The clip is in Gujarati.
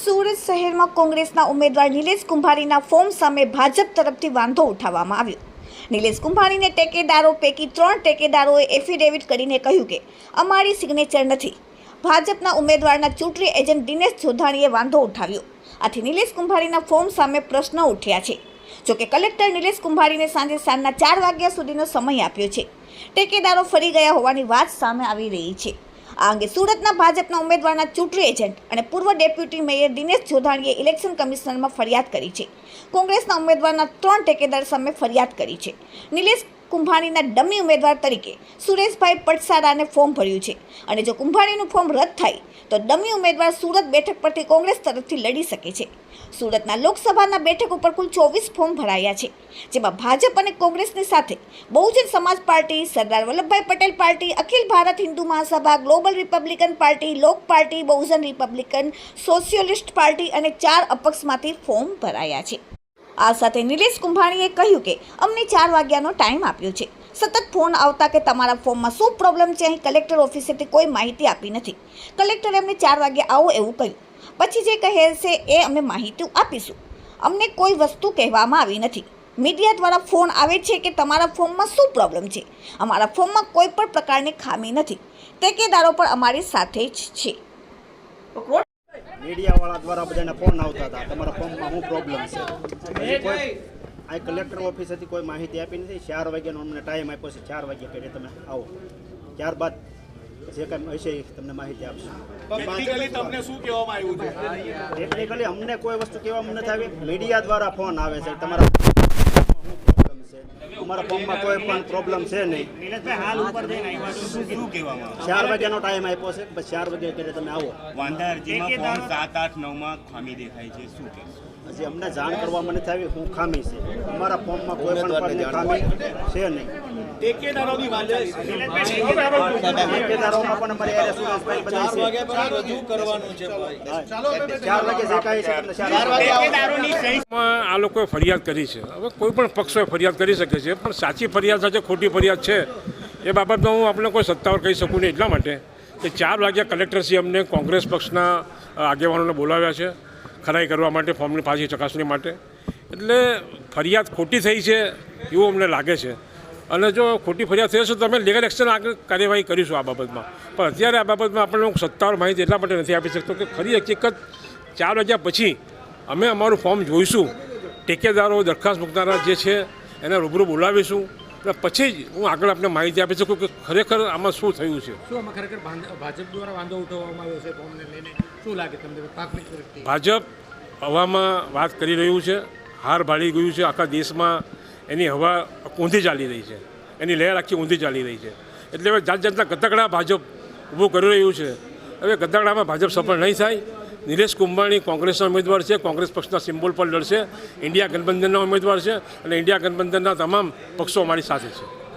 સુરત શહેરમાં કોંગ્રેસના ઉમેદવાર નિલેશ કુંભારીના ફોર્મ સામે ભાજપ તરફથી વાંધો ઉઠાવવામાં આવ્યો. નિલેશ કુંભારીને ટેકેદારો પૈકી ત્રણ ટેકેદારોએ એફિડેવિટ કરીને કહ્યું કે, અમારી સિગ્નેચર નથી. ભાજપના ઉમેદવારના ચૂંટણી એજન્ટ દિનેશ જોધાણીએ વાંધો ઉઠાવ્યો. આથી નિલેશ કુંભારીના ફોર્મ સામે પ્રશ્ન ઉઠ્યા છે. જોકે કલેક્ટર નિલેશ કુંભારીને સાંજે સાંજના ચાર વાગ્યા સુધીનો સમય આપ્યો છે. ટેકેદારો ફરી ગયા હોવાની વાત સામે આવી રહી છે. આ અંગે સુરતના ભાજપના ઉમેદવારના ચૂંટણી એજન્ટ અને પૂર્વ ડેપ્યુટી મેયર દિનેશ જોધાણીએ ઇલેક્શન કમિશનરમાં ફરિયાદ કરી છે. કોંગ્રેસના ઉમેદવારના ત્રણ ટેકેદાર સામે ફરિયાદ કરી છે. નિલેશ કુંભાણીના ડમી ઉમેદવાર તરીકે સુરેશભાઈ પટસારાને ફોર્મ ભર્યું છે. અને જો કુંભાણીનું ફોર્મ રદ થાય, તો ડમી ઉમેદવાર સુરત બેઠક પરથી કોંગ્રેસ તરફથી લડી શકે છે. સુરતના લોકસભાના બેઠક ઉપર કુલ ચોવીસ ફોર્મ ભરાયા છે. જેમાં ભાજપ અને કોંગ્રેસની સાથે Bahujan Samaj party, Sardar Vallabhbhai Patel party, Akhil Bharat Hindu Mahasabha, global republican party, Lok party, Bahujan republican, socialist party અને ચાર અપક્ષમાંથી ફોર્મ ભરાયા છે. આ સાથે નિલેશ કુંભાણીએ કહ્યું કે, અમને ચાર વાગ્યાનો ટાઈમ આપ્યો છે. સતત ફોન આવતા કે તમારા ફોર્મમાં શું પ્રોબ્લેમ છે અહીં કલેક્ટર ઓફિસેથી કોઈ માહિતી આપી નથી. કલેક્ટરે અમને ચાર વાગે આવો એવું કહ્યું. પછી જે કહે છે એ અમે માહિતી આપીશું. અમને કોઈ વસ્તુ કહેવામાં આવી નથી. મીડિયા દ્વારા ફોન આવે છે કે તમારા ફોર્મમાં શું પ્રોબ્લેમ છે? અમારા ફોર્મમાં કોઈ પણ પ્રકારની ખામી નથી. ટેકેદારો પણ અમારી સાથે જ છે. મીડિયાવાળા દ્વારા બધાને ફોન આવતા હતા. તમારા ફોર્મમાં શું પ્રોબ્લેમ છે? કોઈ આ કલેક્ટર ઓફિસેથી કોઈ માહિતી આપી નથી. ચાર વાગ્યાનો અમને ટાઈમ આપ્યો છે. ચાર વાગ્યા કરીને તમે આવો. ત્યારબાદ જે કંઈ હશે એ તમને માહિતી આપશે. ટેકનિકલી અમને કોઈ વસ્તુ કહેવામાં નથી આવી. મીડિયા દ્વારા ફોન આવે છે. તમારા છે અમારા ફોર્મમાં કોઈ પણ પ્રોબ્લેમ છે નહીં? ચાર વાગ્યાનો ટાઈમ આપ્યો છે બસ ચાર વાગ્યા કરીને તમે આવો. વાંધા અરજીમાં સાત આઠ નવમાં ખામી દેખાય છે. શું કહેશો? હજી અમને જાણ કરવામાં નથી આવી હું ખામી છે. અમારા ફોર્મમાં કોઈ પણ ખામી છે નહીં. ટેકેદારોની વાત ચાલી પણ અમારે યારે સુરેશભાઈ બધા છે. રજૂ કરવાનું છે ભાઈ. ચાર વાગે જે કાંઈ છે તમને ચાર વાગે ટેકેદારોની આ લોકોએ ફરિયાદ કરી છે. હવે કોઈ પણ પક્ષોએ ફરિયાદ કરી શકે છે પણ સાચી ફરિયાદ સાથે ખોટી ફરિયાદ છે. એ બાબતમાં હું આપણે કોઈ સત્તાવાર કહી શકું નહીં એટલા માટે કે ચાર વાગ્યા કલેક્ટરશ્રી અમને કોંગ્રેસ પક્ષના આગેવાનોને બોલાવ્યા છે ખરાઈ કરવા માટે ફોર્મની પાછી ચકાસણી માટે. એટલે ફરિયાદ ખોટી થઈ છે એવું અમને લાગે છે. અને જો ખોટી ફરિયાદ થઈ હશે તો અમે લીગલ એક્શન આગળ કાર્યવાહી કરીશું આ બાબતમાં. પણ અત્યારે આ બાબતમાં આપણને હું સત્તાવાર માહિતી એટલા માટે નથી આપી શકતો કે ખરી હકીકત ચાર વાગ્યા પછી અમે અમારું ફોર્મ જોઈશું. ટેકેદારો દરખાસ્ત મૂકનારા જે છે એને રૂબરૂ બોલાવીશું. અને પછી જ હું આગળ આપને માહિતી આપી શકું કે ખરેખર આમાં શું થયું છે. શું આમાં ખરેખર ભાજપ દ્વારા વાંધો ઉઠાવવામાં આવ્યો છે ફોર્મને લઈને? શું લાગે તમને? ભાજપ હવામાં વાત કરી રહ્યું છે. હાર ભાળી ગયું છે આખા દેશમાં. એની હવા ઊંધી ચાલી રહી છે. એની લહેર આખી ઊંધી ચાલી રહી છે. એટલે હવે જાત જાતના ગતકડા ભાજપ ઊભું કરી રહ્યું છે. હવે ગતકડામાં ભાજપ સફળ નહીં થાય. નિલેશ કુંભાણી કોંગ્રેસના ઉમેદવાર છે. કોંગ્રેસ પક્ષના સિમ્બોલ પર લડશે. ઇન્ડિયા ગઠબંધનના ઉમેદવાર છે. અને ઇન્ડિયા ગઠબંધનના તમામ પક્ષો અમારી સાથે છે.